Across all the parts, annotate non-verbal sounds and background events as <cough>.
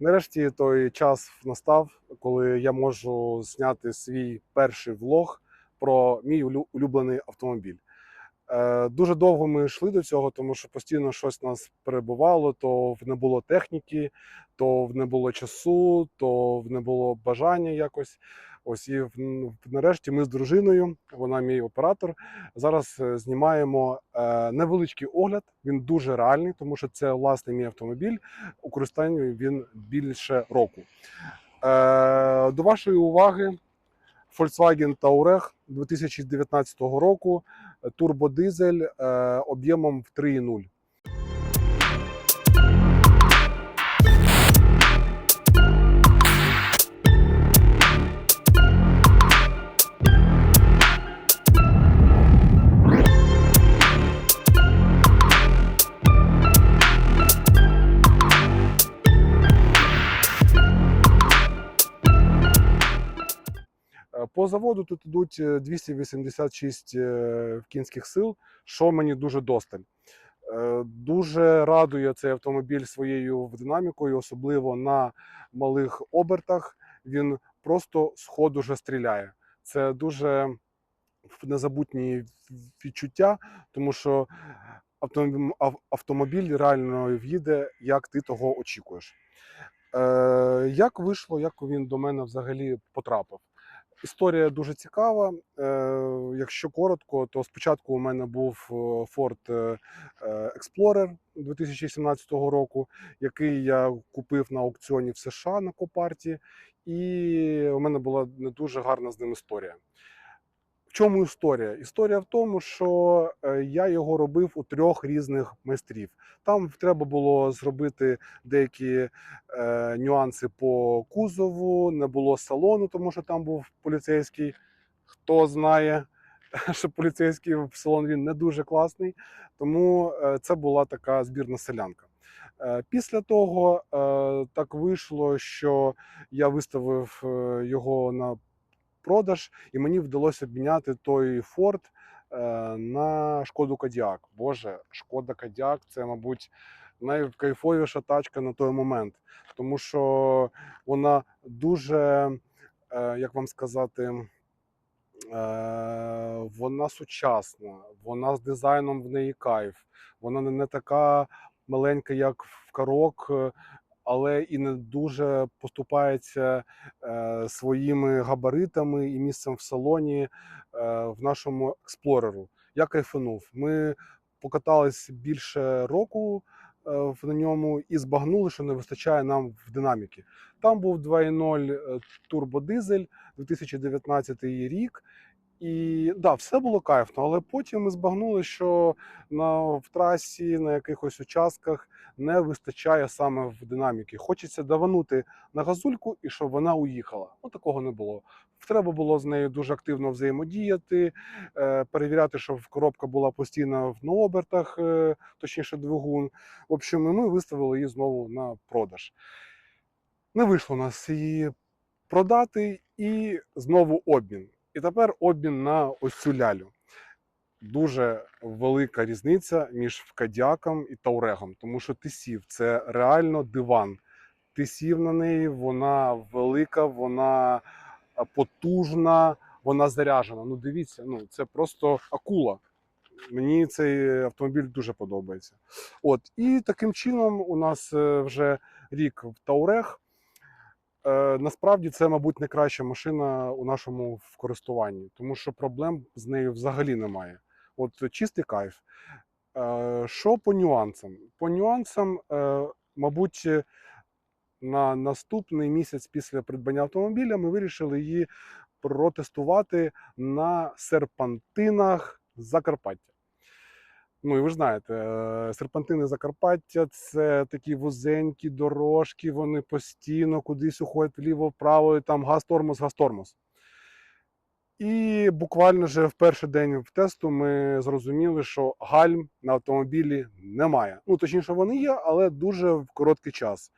Нарешті той час настав, коли я можу зняти свій перший влог про мій улюблений автомобіль. Е, Дуже довго ми йшли до цього, тому що постійно щось нас перебувало, то в не було техніки, то в не було часу, то в не було бажання якось. Ось і нарешті ми з дружиною, вона мій оператор. Зараз е, знімаємо е, невеличкий огляд. Він дуже реальний, тому що це власний мій автомобіль. У користанні він більше року. Е, До вашої уваги Volkswagen Touareg 2019 року, турбодизель об'ємом в 3,0. По заводу тут йдуть е, 286 е, кінських сил, що мені дуже досталь. Е, Дуже радує цей автомобіль своєю динамікою, особливо на малих обертах. Він просто з ходу вже стріляє. Це дуже незабутні відчуття, тому що автомобіль, реально в'їде, як ти того очікуєш. Е, як вийшло, як він до мене взагалі потрапив? Історія дуже цікава. Е, якщо коротко, то спочатку у мене був е, Ford е, Explorer 2017 року, який я купив на аукціоні в США на Копарті, і у мене була не дуже гарна з ним історія. В чому історія? Історія в тому, що е, я його робив у трьох різних майстрів. Там треба було зробити деякі е, нюанси по кузову, не було салону, тому що там був поліцейський. Хто знає, <laughs> що поліцейський в салон він не дуже класний. Тому е, це була така збірна селянка. Е, Після того так вийшло, що я виставив його на продаж, і мені вдалося обміняти той Ford е, на шкоду Кодіак. Боже, шкода Кодіак це, мабуть, найкайфовіша тачка на той момент, тому що вона дуже, е, як вам сказати, е, вона сучасна, вона з дизайном в неї кайф. Вона не- така маленька, як в Карок, але і не дуже поступається е, своїми габаритами і місцем в салоні е, в нашому експлореру. Я кайфанув. Ми покатались більше року е, на ньому і збагнули, що не вистачає нам в динаміки. Там був 2.0 е, турбодизель 2019 рік. І да, все було кайфно, але потім ми збагнули, що на в трасі на якихось участках не вистачає саме в динаміки. Хочеться даванути на газульку і щоб вона уїхала. Ну такого не було. Треба було з нею дуже активно взаємодіяти, е, перевіряти, щоб коробка була постійно на обертах, е, точніше двигун. В общем, ми виставили її знову на продаж. Не вийшло у нас її продати і знову обмін. І тепер обмін на ось цю лялю. Дуже велика різниця між Кадіаком і Таурегом, тому що ти сів це реально диван. Ти сів на неї, вона велика, вона потужна, вона заряджена. Ну дивіться, ну це просто акула. Мені цей автомобіль дуже подобається. От і таким чином у нас е, вже рік в Таурег. Е, Насправді це, мабуть, найкраща машина у нашому користуванні, тому що проблем з нею взагалі немає. От чистий кайф. Е, Що по нюансам? По нюансам, е, мабуть, е, на наступний місяць після придбання автомобіля ми вирішили її протестувати на серпантинах Закарпаття. Ну і ви ж знаєте, серпантини Закарпаття це такі вузенькі дорожки, вони постійно кудись уходять вліво-вправо, і там газ-тормоз, газ-тормоз. І буквально вже в перший день в тесту ми зрозуміли, що гальм на автомобілі немає. Ну, точніше, вони є, але дуже в короткий час.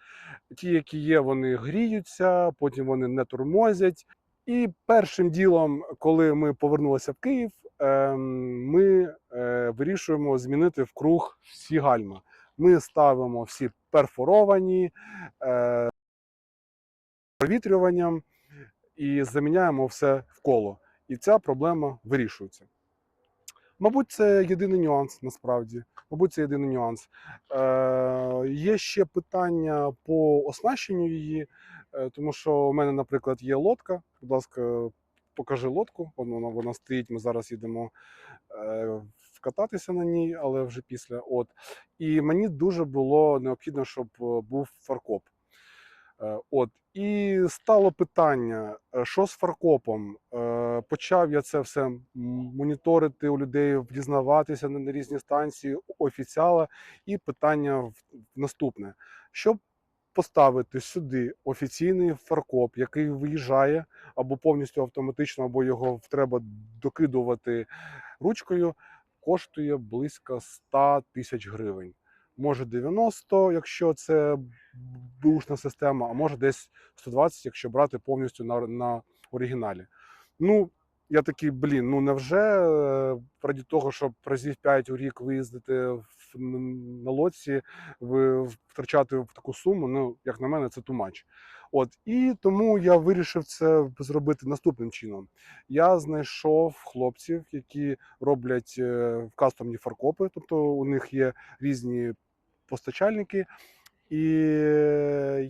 Ті, які є, вони гріються, потім вони не тормозять. І першим ділом, коли ми повернулися в Київ, ем, ми е, вирішуємо змінити в круг всі гальма. Ми ставимо всі перфоровані, е, провітрюванням і заміняємо все в коло. І ця проблема вирішується. Мабуть, це єдиний нюанс насправді. Мабуть, це єдиний нюанс. Е, є ще питання по оснащенню її, е, тому що у мене, наприклад, є лодка. Будь ласка, покажи лодку. Вона, вона стоїть. Ми зараз їдемо е, вкататися на ній, але вже після. От. І мені дуже було необхідно, щоб е, був фаркоп. Е, От і стало питання, е, що з фаркопом? Е, Почав я це все моніторити у людей, дізнаватися на різні станції офіціала. І питання наступне: щоб поставити сюди офіційний фаркоп, який виїжджає або повністю автоматично, або його треба докидувати ручкою, коштує близько 100 тисяч гривень. Може 90, якщо це бушна система, а може десь 120, якщо брати повністю на, на оригіналі. Ну, я такий, блін, ну невже е, раді того, щоб разів 5 у рік виїздити в, на лодці, ви втрачати в таку суму, ну, як на мене, це much. От, і тому я вирішив це зробити наступним чином. Я знайшов хлопців, які роблять е, кастомні фаркопи, тобто у них є різні постачальники, і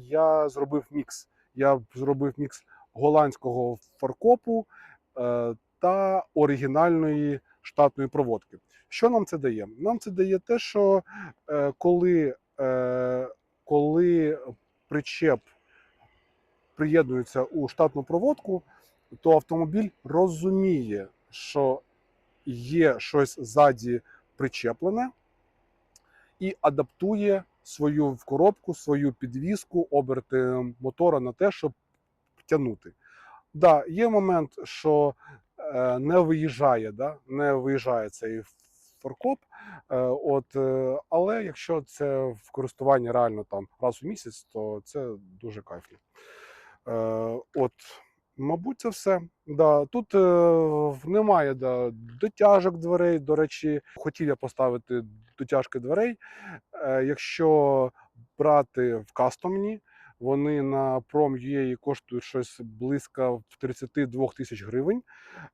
я зробив мікс. Я зробив мікс голландського фаркопу е, та оригінальної штатної проводки. Що нам це дає? Нам це дає те, що е, коли, е, коли причеп приєднується у штатну проводку, то автомобіль розуміє, що є щось ззаді причеплене, і адаптує свою коробку, свою підвіску, оберти мотора на те, щоб тягнути. Да, є момент, що е, не виїжджає, да, не виїжджає цей фаркоп. Е, от, е, але якщо це в користуванні реально там раз у місяць, то це дуже кайфно. От, мабуть, це все. Да, тут немає да, дотяжок дверей. До речі, хотів я поставити дотяжки дверей. Е, якщо брати в кастомні, вони на Prom.ua коштують щось близько 32 тисяч гривень,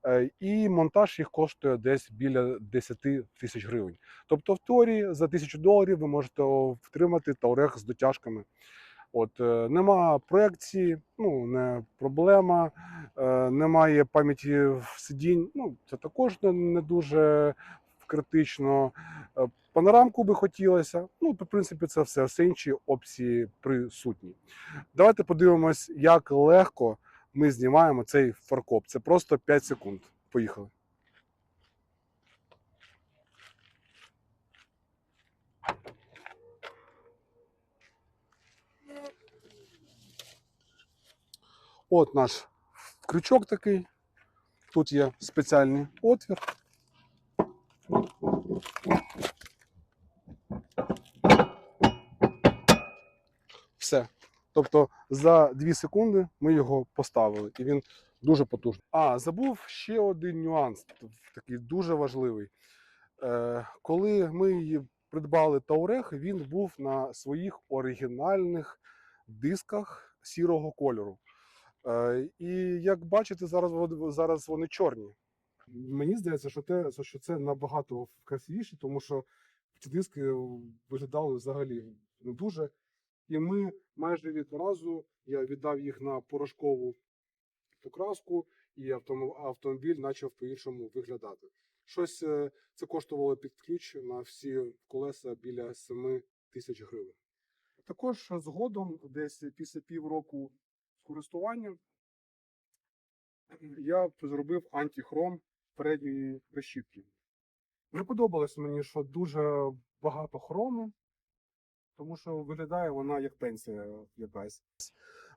е, і монтаж їх коштує десь біля 10 тисяч гривень. Тобто, в теорії за тисячу доларів ви можете втримати Таурех з дотяжками. От е, нема проекції, ну не проблема, немає пам'яті в сидінь. Ну це також не, не дуже критично. Панорамку би хотілося. Ну, в принципі, це все. Все інші опції присутні. Давайте подивимось, як легко ми знімаємо цей фаркоп. Це просто 5 секунд. Поїхали. От наш крючок такий. Тут є спеціальний отвір. Тобто за 2 секунди ми його поставили, і він дуже потужний. А, забув ще один нюанс, такий дуже важливий. Е, коли ми її придбали Таурех, він був на своїх оригінальних дисках сірого кольору. Е, і як бачите, зараз зараз вони чорні. Мені здається, що, те, що це набагато красивіше, тому що ці диски виглядали взагалі не дуже. І ми майже відразу я віддав їх на порошкову покраску, і автомобіль почав по-іншому виглядати. Щось е, це коштувало під ключ на всі колеса біля 7 тисяч гривень. Також згодом, десь після півроку користування, я зробив антихром передньої решітки. Не подобалось мені, що дуже багато хрому, тому що виглядає вона як пенсія якась.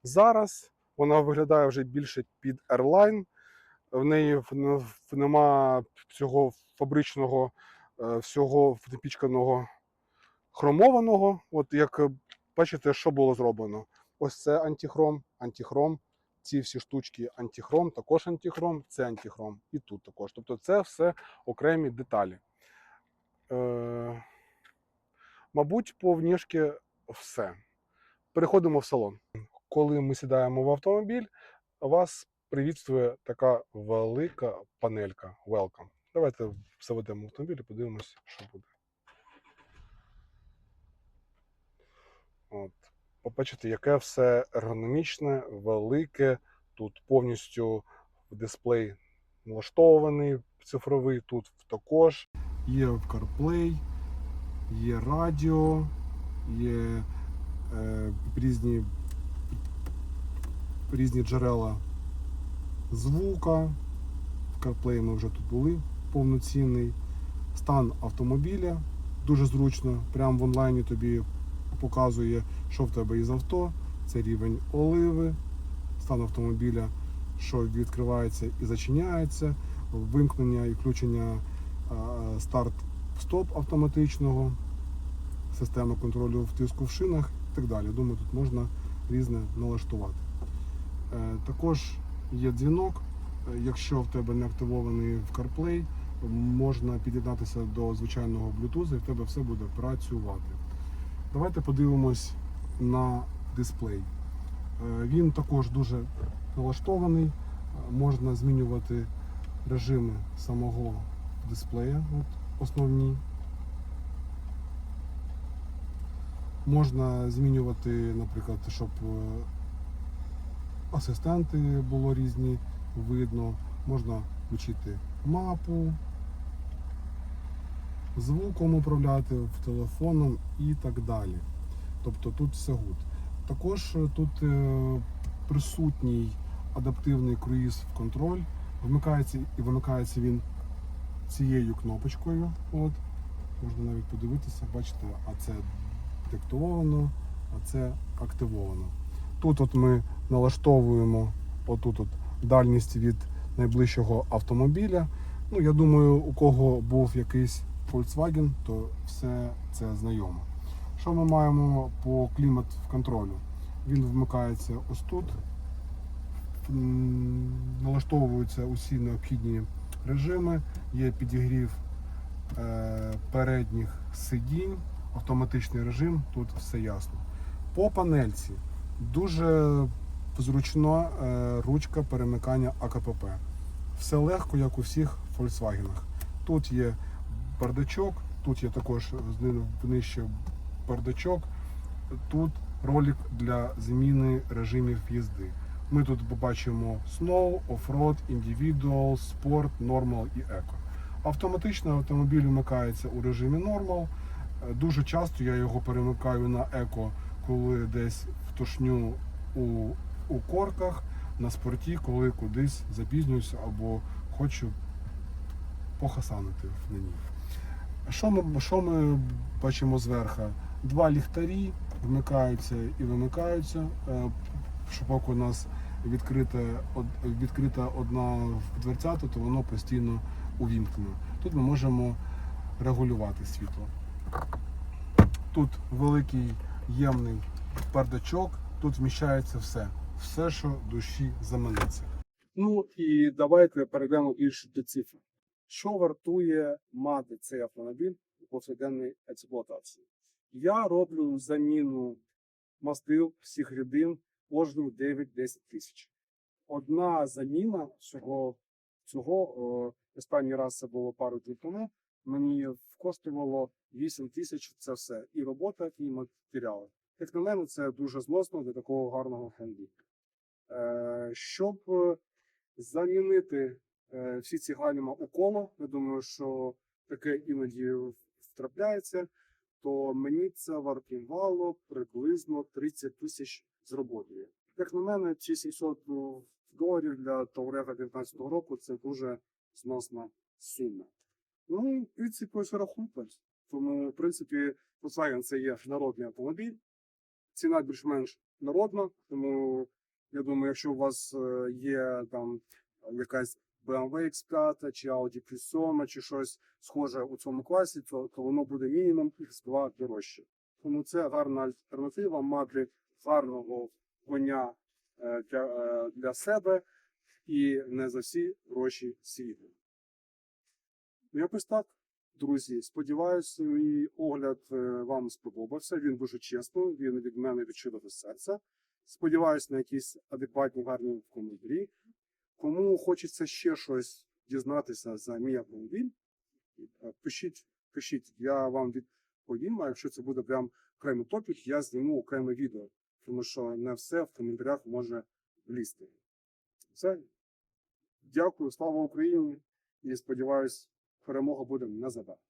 Зараз вона виглядає вже більше під Airline. В неї нема цього фабричного, е, всього напічканого хромованого. От як е, бачите, що було зроблено. Ось це антихром, антихром. Ці всі штучки антихром, також антихром, це антихром і тут також. Тобто це все окремі деталі. Е, мабуть, по внішки все. Переходимо в салон. коли ми сідаємо в автомобіль, вас привітствує така велика панелька Welcome. Давайте заведемо автомобіль і подивимося, що буде. От. Побачите, яке все ергономічне, велике. Тут повністю дисплей налаштований цифровий, тут також. Є CarPlay, є радіо, є е, різні, різні джерела звука. В CarPlay ми вже тут були повноцінний. Стан автомобіля дуже зручно. Прямо в онлайні тобі показує, що в тебе із авто. Це рівень оливи, стан автомобіля, що відкривається і зачиняється, вимкнення і включення а, старт-стоп автоматичного, система контролю втиску в шинах і так далі. Думаю, тут можна різне налаштувати. Е, Також є дзвінок. Е, Якщо в тебе не активований в CarPlay, можна під'єднатися до звичайного Bluetooth і в тебе все буде працювати. Давайте подивимось на дисплей. Е, Він також дуже налаштований. Можна змінювати режими самого дисплея, от основні. Можна змінювати, наприклад, щоб е, асистенти було різні, видно. Можна включити мапу, звуком управляти в телефоном і так далі. Тобто тут все гуд. Також е, тут е, присутній адаптивний круїз в контроль. Вмикається і вимикається він цією кнопочкою. От. Можна навіть подивитися, бачите, а це деактивовано, а це активовано. Тут от ми налаштовуємо отут от дальність від найближчого автомобіля. Ну, я думаю, у кого був якийсь Volkswagen, то все це знайомо. Що ми маємо по клімат контролю? Він вмикається ось тут. Налаштовуються усі необхідні режими, є підігрів е, передніх сидінь, автоматичний режим, тут все ясно. По панельці дуже зручна е, ручка перемикання АКПП. Все легко, як у всіх Volkswagen. Тут є бардачок, тут є також нижче бардачок, тут ролик для зміни режимів їзди. Ми тут побачимо Snow, Off-Road, Individual, Sport, Normal і Eco. Автоматично автомобіль вмикається у режимі Normal. Е, Дуже часто я його перемикаю на Eco, коли десь втошню у, у корках, на спорті, коли кудись запізнююся або хочу похасанити на ній. Що ми, що ми бачимо зверху? Два ліхтарі вмикаються і вимикаються. Поки у нас відкрита, відкрита одна дверцята, то воно постійно увімкнено. Тут ми можемо регулювати світло. Тут великий ємний бардачок, тут вміщається все. Все, що душі заманеться. Ну і давайте перейдемо більше до цифр. Що вартує мати цей автомобіль у повсякденній експлуатації? Я роблю заміну мастил всіх рідин кожну 9-10 тисяч. Одна заміна цього, цього останній раз це було пару днів тому. Мені коштувало 8 тисяч це все. І робота, і матеріали. Як на мене, це дуже зносно для такого гарного автомобіля. Е, щоб е, замінити е, всі ці гальма у коло, я думаю, що таке іноді втрапляється, то мені це вартувало приблизно 30 тисяч з роботою. Як на мене, ці 700 доларів для Таурега 19 року це дуже зносна сума. Ну, в принципі, ось рахунок. Тому, в принципі, Volkswagen це є народний автомобіль. Ціна більш-менш народна, тому я думаю, якщо у вас е, є там якась BMW X5 чи Audi Q7 чи щось схоже у цьому класі, то, то воно буде мінімум X2 дорожче. Тому це гарна альтернатива мати гарного коня е, для, е, для себе і не за всі гроші світу. Ну, Якось так, друзі. Сподіваюся, мій огляд е, вам сподобався. Він дуже чесно, він від мене від щирого серця. Сподіваюсь на якісь адекватні гарні коментарі. Кому хочеться ще щось дізнатися за мій автомобіль, пишіть, пишіть, я вам відповім. А якщо це буде прям окремий топік, я зніму окреме відео, тому що не все в коментарях може влізти. Все. Дякую, слава Україні! І сподіваюсь, перемога буде незабаром.